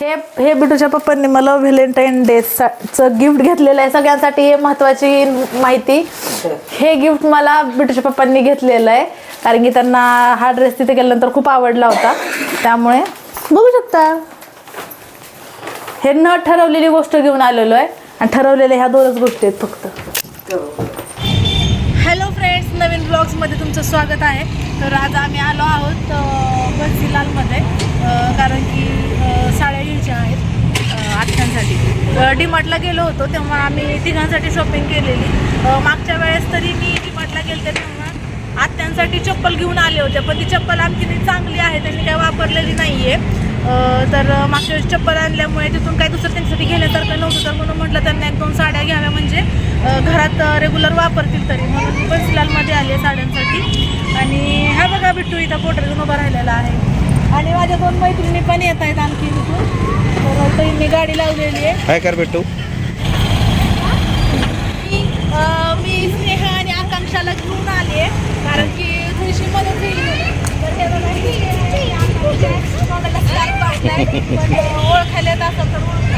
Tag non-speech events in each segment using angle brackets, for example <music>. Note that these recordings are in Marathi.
हे हे बिटूच्या पप्पांनी मला व्हॅलेंटाईन डेचं गिफ्ट घेतलेलं आहे. सगळ्यांसाठी हे महत्वाची माहिती. हे गिफ्ट मला बिटूच्या पप्पांनी घेतलेलं आहे. कारण की त्यांना हा ड्रेस तिथे गेल्यानंतर खूप आवडला होता. त्यामुळे बघू शकता. हे न ठरवलेली गोष्ट घेऊन आलेलो आहे. आणि ठरवलेल्या ह्या दोनच गोष्टी आहेत फक्त. हॅलो फ्रेंड्स नवीन ब्लॉग्समध्ये तुमचं स्वागत आहे. तर आज आम्ही आलो आहोत अं, कारण की साडे घ्यायच्या आहेत अं, आत्यांसाठी. डीमार्टला गेलो होतो तेव्हा आम्ही तिघांसाठी शॉपिंग केलेली. मागच्या वेळेस तरी मी डीमार्टला गेले तेव्हा आत्यांसाठी चप्पल घेऊन आले होते पण ती चप्पल आमची ती चांगली आहे त्यांनी काय वापरलेली नाही आहे तर मागच्या वेळेस चप्पल आणल्यामुळे तिथून काही दुसरं त्यांच्यासाठी घेण्यासारखं नव्हतं तर म्हणून म्हटलं त्यांना एक दोन साड्या घ्याव्या म्हणजे घरात रेग्युलर वापरतील तरी. म्हणून मी बन्सीलालमध्ये आले साड्यांसाठी. आणि हा बघा बिट्टू इथं पोटर घेऊन उभा राहिलेला आहे. आणि माझ्या दोन मैत्रिणी पण येत आहेत आणखी इथून तर गाडी लावलेली आहे काय कर भेटू मी अं, मी स्नेहा आणि आकांक्षाला घेऊन आली आहे कारण की थोडीशी मदत होईल म्हणून. तर आकांक्षा. पण, अं, ओळखायला येत असेल तर ओळखा.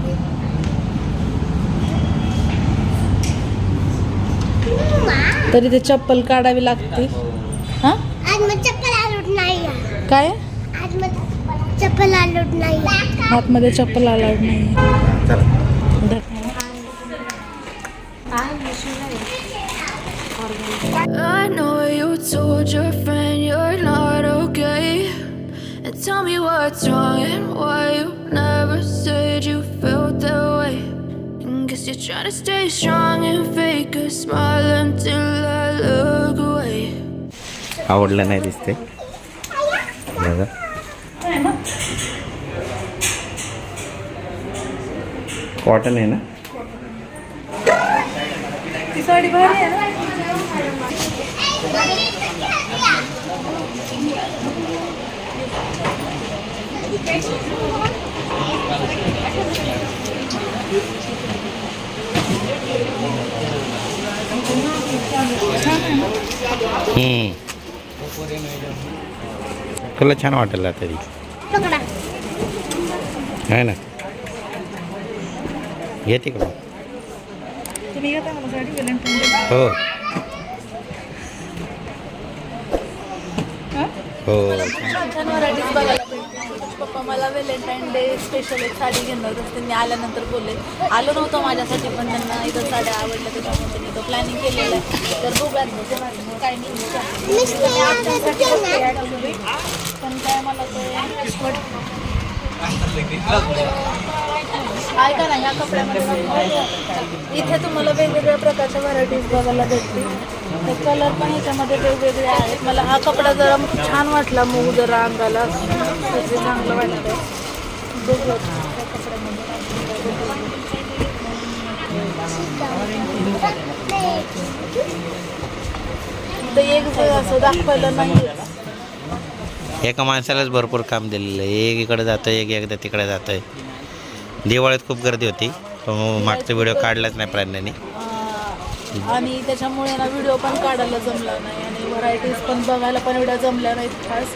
तरी ते चप्पल काढावी लागते हा. काय चप्पल आलोट नाही. आतमध्ये चप्पल अलाउड नाही चला I know you told your friend you're not okay. And tell me what's wrong and why you never said you felt that way. And guess you're trying to stay strong and fake a smile until I look away. आवडलं नाही दिसते बघा कॉटन आहे ना ती साडी भारी आहे ना हम्म. तुला छान वाटेल तरी. पकडा. आहे ना घेता डे हो. हा? हो छान व्हरायटीज बघायला भेटते पप्पा मला व्हॅलेंटाईन डे स्पेशल एक साडी घेणार होते त्यांनी आल्यानंतर बोलले. आलो नव्हतं माझ्यासाठी पण त्यांना इथं साड्या आवडल्या त्याच्यामुळे त्यांनी इथं प्लॅनिंग केलेलं आहे. तर बघूयात बघू माझं काही नाही मी. पण काय मला ते ऐका ना ह्या कपड्यामध्ये इथे तुम्हाला वेगवेगळ्या प्रकारच्या व्हरायटीज बघायला भेटतील. ते कलर पण ह्याच्यामध्ये वेगवेगळे आहेत. मला हा कपडा जरा छान वाटला मूग जरा अंगाला. चांगलं त्या कपड्यामध्ये तर एक असं दाखवायला नाही एका माणसालाच भरपूर काम दिलेलं आहे. एक इकडे जातं एक एकदा तिकडे जातं दिवाळीत खूप गर्दी होती. मागचा व्हिडिओ काढलाच नाही प्राण्यांनी. आणि त्याच्यामुळे ना व्हिडिओ पण काढायला जमला नाही आणि व्हरायटीज पण बघायला पण एवढ्या जमल्या नाहीत खास.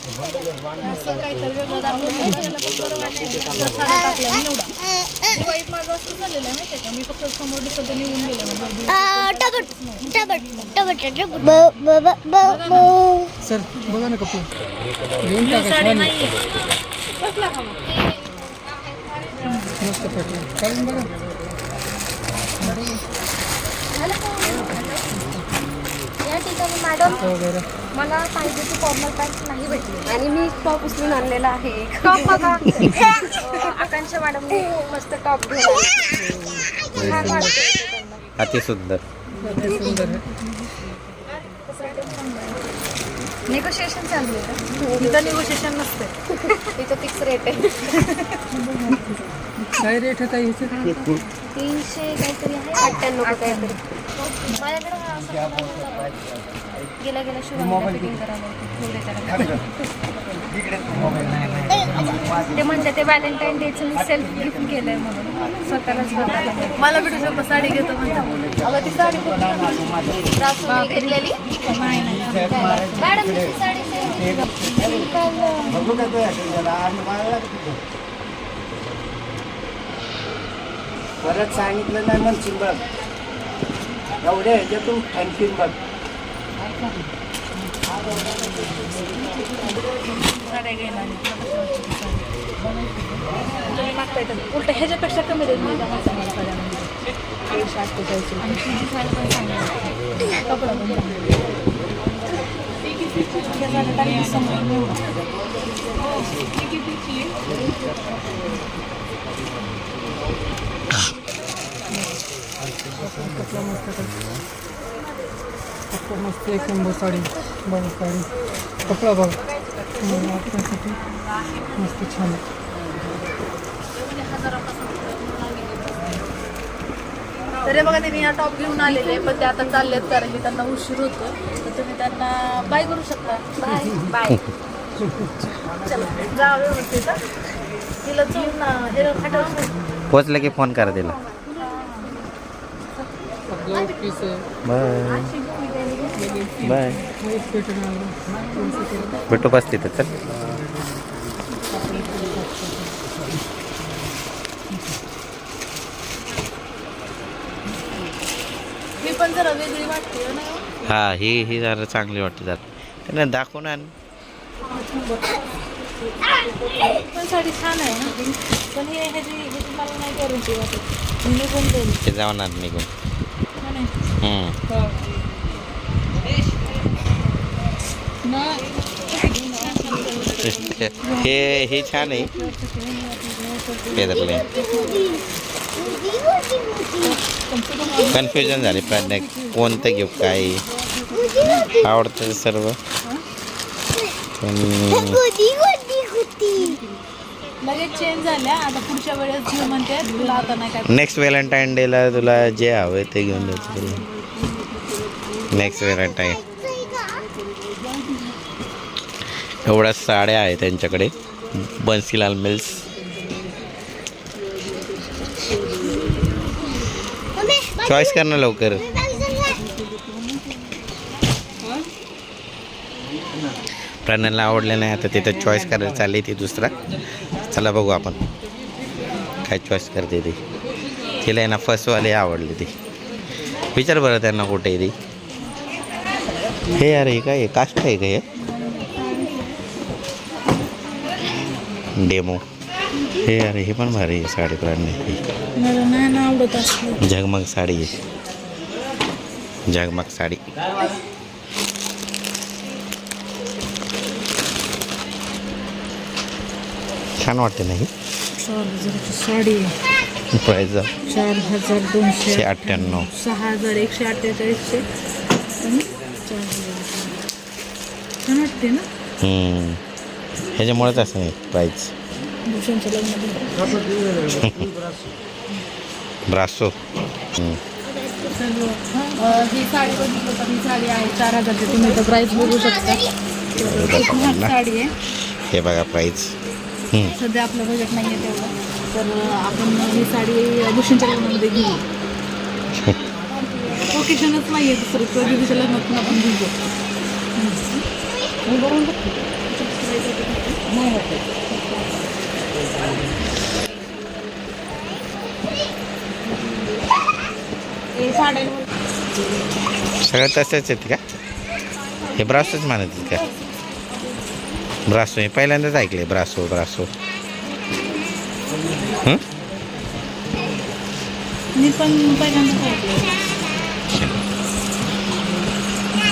असं काहीतरी वेगळं दाखवलं त्याला पण बरं वाटेल तर टाकल्या आणि निवडा दिवाळीत माझं असं झालेलं आहे माहिती का मी फक्त समोर दिसत निवडून गेले सर बघा ना कपूर घेऊन टाका मस्त पॅटर्न काढून बघा मॅडम वगैरे. मला पाहिजे ती फॉर्मल पॅन्ट नाही भेटली. आणि मी टॉप उचलून आणलेला आहे टॉप बघा. <laughs> आकांक्षा मॅडमने खूप मस्त टॉप घेऊन आले. छान वाटते ते त्यांना. अतिसुंदर किती सुंदर आहे. नेगोशिएशन चालू आहे इथं निगोशिएशन नसते तिथं फिक्स रेट आहे. <laughs> काय रेट आहे ह्याचे तीनशे काहीतरी आहे. अठ्ठ्याण्णव काहीतरी. माझ्याकडे हा असा होता. गेल्या गेल्या शुभांगीला फिटिंग करायला होती. एवढे करायला. ते म्हणते ते व्हॅलेंटाईन डेचं मी सेल्फ गिफ्ट केलंय म्हणून. बघायला मला भेटू शकतो साडी घेतो अगं ती साडी घेतलेली? मॅडम साडी परत सांगितलं नाही म्हणशील बघ. एवढे ह्याच्यातून आणखीन बघ. साड्या घ्यायला आली. तुम्ही मागताय तर उलट ह्याच्यापेक्षा कमी देत नाही का माणसाला साड्यामध्ये दीडशे अठ्ठेचाळीस रुपये. आणि तुझी साडी पण चांगली आहे. कपडा पण चांगला आहे. ह्या साड्या टाकली समोर निवडा. मस्त एक नंबर साडी. बघा साडी. कपडा बघा. आपल्यासाठी. मस्त छान. तरी बघा ते मी हा टॉप घेऊन आलेले पण ते आता चाललेत कारण की त्यांना उशीर होतो तर तुम्ही त्यांना बाय करू शकता. बाय बाय चला जा व्यवस्थित. तिला चोरून हे पोचलं की फोन करा तिला. Bye bye. भेटू बस तिथं चल. हो ना हा ही ही जरा चांगली वाटते जरा. त्यांना दाखवून आण पण साडी छान आहे ना पण हे ह्याची ह्याची मला नाही गॅरंटी वाटत मी निघून जाईल ते जाऊन आण निघून हा. हे छान आहे. कन्फ्युजन झाले प्रज्ञा कोणतं घेऊ काय? आवडतं सर्व. नेक्स्ट व्हॅलेंटाईन डेला तुला जे हवं ते घेऊन द्यायचं तुला. नेक्स्ट व्हॅलेंटाईन एवढ्या साड्या आहे त्यांच्याकडे. बन्सीलाल मिल्स. चॉईस कर ना लवकर. प्राण्यांना आवडलं नाही आता तिथं चॉईस करायला चालली ती दुसरा. चला बघू आपण. काय चॉईस करते ती. तिला आहे ना फर्स्टवाले आवडली ती. विचार बरं त्यांना कुठे आहे ती. हे अरे हे काय काष्ट आहे का हे? डेमो. हे यार हे पण भारी आहे साडी असलं. झगमग साडी आहे. झगमग साडी. छान वाटते नाही साडी प्राईज चार हजार दोनशे अठ्ठ्याण्णव. सहा हजार एकशे अठ्ठेचाळीसचे आणि चार हजार छान वाटते ना. ह्याच्यामुळेच असं आहे प्राईज ब्रासो. ही साडी बघितलं तर ही साडी आहे चार हजारची तुम्ही तर प्राईस बघू शकता साडी आहे हे बघा प्राईज सध्या आपलं बजेट नाही आहे तेवढं. तर आपण ही साडी भूषणच्या लग्नामध्ये घेऊ. ओकेशनच नाही आहे दुसरं. तर दीदीच्या लग्नात पण आपण घेऊ. सगळं तसेच आहेत का? हे ब्रासोच मानत आहेत का? ब्रासो हे पहिल्यांदाच ऐकले ब्रासो ब्रासो.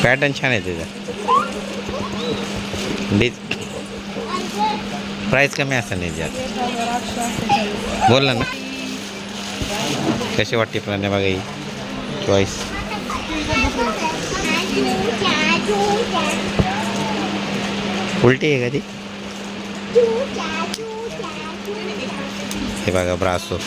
पॅटर्न छान आहे त्याचा. डिज प्राईस कमी असं नाही बोल ना कशी वाटते प्लाने बघा ही? चॉईस उलटी हे बघा ब्रासो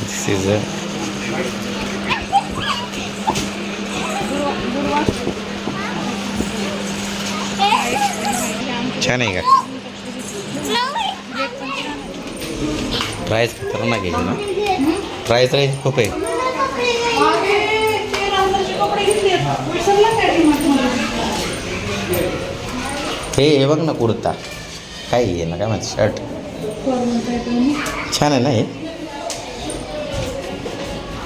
दिस इज़ छान आहे का? प्राईस खतरनाक आहे ना? प्राईस राईस खूप आहे. हे हे बघ ना कुर्ता. काय आहे ना काय म्हणते? शर्ट छान आहे ना हे?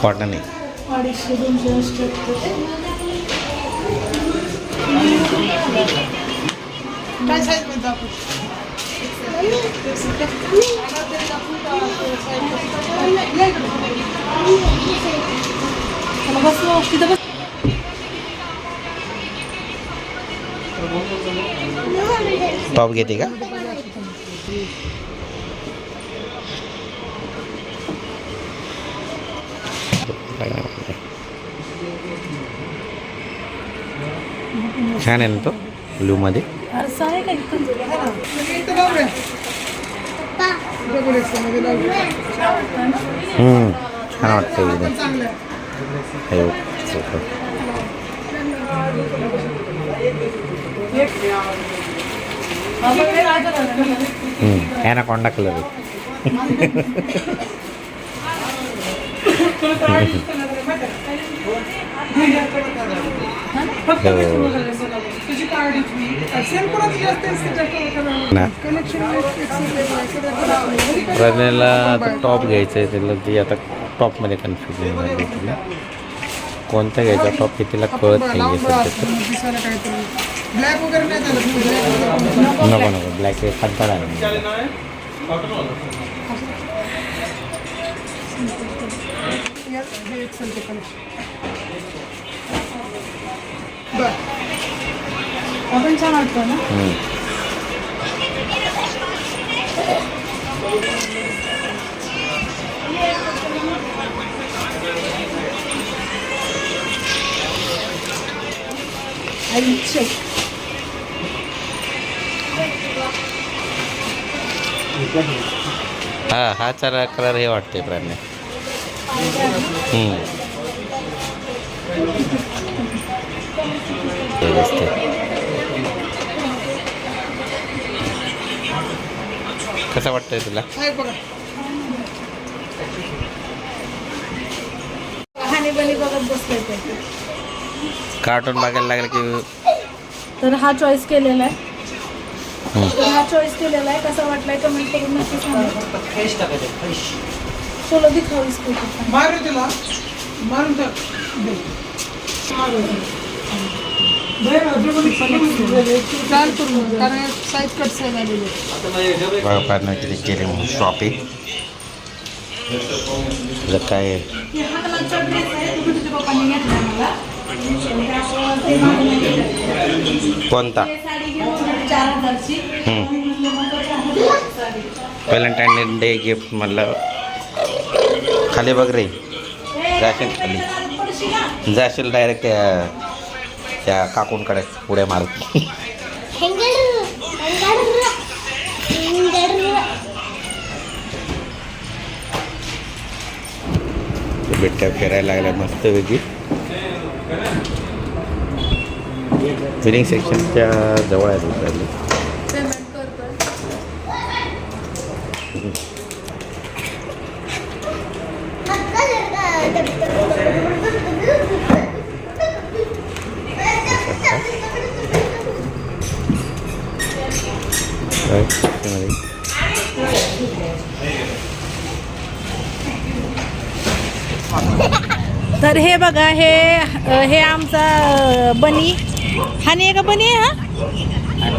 कॉटन आहे. काय साईजमध्ये दाखव त्याला बसलो तिथं बस टॉप घेते का छान आहे ना तो ब्लूमध्ये. मध्ये हम्म, छान वाटतं एकदम. चांगलं आहे. हे <laughs> तुझी कार्ड सेल कोणाची जास्त असते प्रज्ञाला आता टॉप घ्यायचं आहे त्याला ती आता टॉपमध्ये कन्फ्युजन झाली तिला. कोणता घ्यायचा? टॉप हे तिला कळत नाही आहे सध्या. दिसायला काहीतरी. ब्लॅक वगैरे नाही झालं ब्लॅक वगैरे नको नको. ब्लॅक हे हे छान वाटतो ना? हा हा चार कलर हे वाटते प्राण्या. हम्म. कसं वाटतंय तुला? कार्टून बघायला लागलं की तर हा चॉईस केलेला आहे. तर हा चॉईस केलेला आहे. कसा वाटलाय कमेंट करून नक्की सांगा. चलो दिखाओ इसको मारू ट्रायल करू कारण साईज कट साईज आलेली बघा पार्टनर किती केले म्हणून शॉपिंग तुझं काय? कोणता? व्हॅलेंटाईन डे गिफ्ट म्हणलं. खाली बघ रे. जाशील खाली. जाशील डायरेक्ट त्या काकूंकडे उड्या मारत बिट्ट्या फिरायला लागल्या मस्त वेगळी फिलिंग सेक्शनच्या जवळ आहे त्याच्यामध्ये तर हे बघा हे हे आमचा बनी. हानी आहे का बनी आहे हा?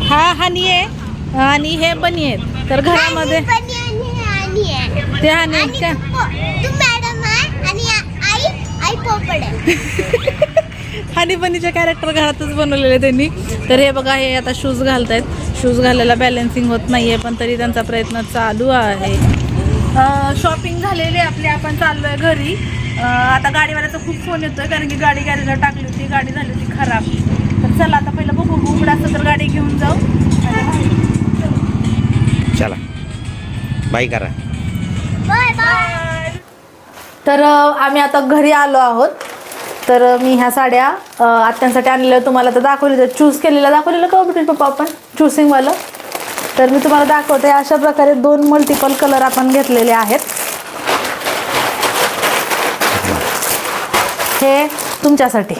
हा हानी आहे आणि हे बनी आहेत. तर घरामध्ये ते हानी हानी <laughs> बनीच्या कॅरेक्टर घरातच बनवलेले त्यांनी. तर हे बघा हे आता शूज घालत आहेत शूज घालायला बॅलन्सिंग होत नाहीये पण तरी त्यांचा प्रयत्न चालू आहे. शॉपिंग झालेली आहे आपली आपण चाललो आहे घरी आता गाडीवाल्याचा खूप फोन येतोय कारण की गाडी गॅरेजला टाकली होती गाडी झाली होती खराब. तर चला आता पहिलं बघू उघड असं तर गाडी घेऊन जाऊ. चला. बाय करा. बाय बाय तर आम्ही आता घरी आलो आहोत. तर मी ह्या साड्या अ, आत्यांसाठी आणलेल्या तुम्हाला तर दाखवलेल्या चूज केलेल्या दाखवलेलं का भेटेल पप्पा आपण? चूसिंगवालं तर मी तुम्हाला दाखवते अशा प्रकारे दोन मल्टिपल कलर आपण घेतलेले आहेत. हे तुमच्यासाठी.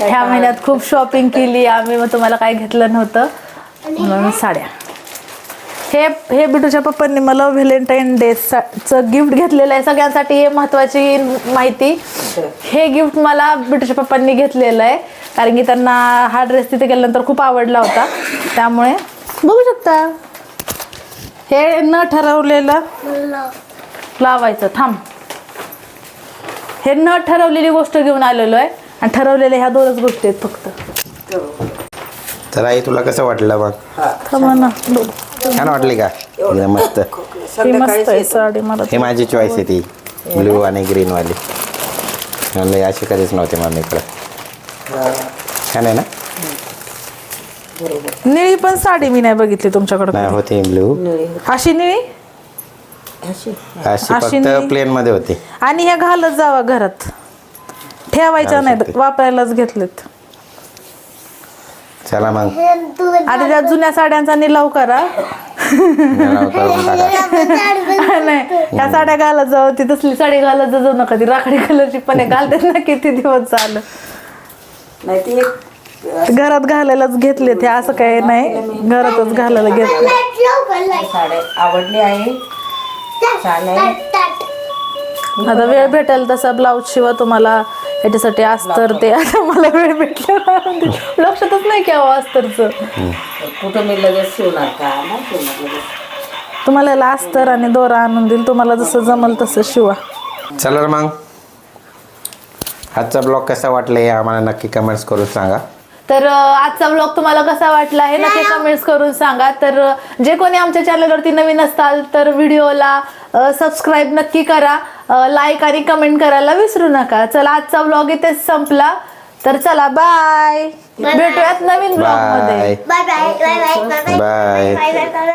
ह्या महिन्यात खूप शॉपिंग केली. आम्ही मग तुम्हाला काय घेतलं नव्हतं. म्हणून साड्या. हे हे बिटूच्या पप्पांनी मला व्हॅलेंटाईन डेचं गिफ्ट घेतलेलं आहे. सगळ्यांसाठी हे महत्त्वाची माहिती. हे गिफ्ट मला बिटूच्या पप्पांनी घेतलेलं आहे. कारण की त्यांना हा ड्रेस तिथे गेल्यानंतर खूप आवडला होता. त्यामुळे बघू शकता. हे न ठरवलेलं लावायचं. थांब. हे न ठरवलेली गोष्ट घेऊन आलेलो आहे. आणि ठरवलेल्या ह्या दोनच गोष्टी आहेत फक्त. तर आई तुला कसं वाटलं मग थांबा ना. छान वाटली का? एकदम मस्त. <laughs> ही मस्त आहे साडी मला हे माझी चॉईस आहे ती. ब्ल्यू आणि ग्रीन वाली. म्हणलं अशी कधीच नव्हती मम्मीकडे छान आहे ना? निळी पण साडी मी नाही बघितली तुमच्याकडे नाही होती ब्ल्यू अशी निळी? अशी. अशी फक्त नाही. प्लेन मध्ये होती. आणि ह्या घालत जावा घरात. ठेवायच्या नाहीत शकते. वापरायलाच घेतलेत. चला मग. आधी त्या जुन्या साड्यांचा निलाव करा. नाव करून <laughs> टाका. नाही ह्या साड्या घालत जाऊ ती तसली साडी घालत जाऊ नका. ती राखडी कलरची पण आहे. घालतेच ना किती दिवस झालं नाही ती एक घरात घालायलाच घेतले ते असं काही नाही. घरातच घालायला घेतले. साडी आवडली आहे. छान आहे. आता वेळ भेटेल तसा ब्लाऊज शिवा तुम्हाला. याच्यासाठी अस्तर ते आता मला वेळ भेटला लक्षातच नाही केव्हा अस्तरचं. कुठं मी लगेच शिवणार का? नाही शिवणार लगेच. तुम्हाला याला अस्तर आणि दोरा आणून देईल. तुम्हाला जसं जमल तसं शिवा. चला रे मग. आजचा ब्लॉग कसा वाटला हे आम्हाला नक्की कमेंट्स करून सांगा. तर अं, आजचा ब्लॉग तुम्हाला कसा वाटला हे नक्की कमेंट्स करून सांगा. तर अं, जे कोणी आमच्या चॅनलवरती नवीन असताल तर व्हिडिओला सबस्क्राईब नक्की करा. लाईक आणि कमेंट करायला विसरू नका. चला आजचा ब्लॉग इथेच संपला. तर चला बाय भेटूयात नवीन ब्लॉगमध्ये. Bye bye bye bye bye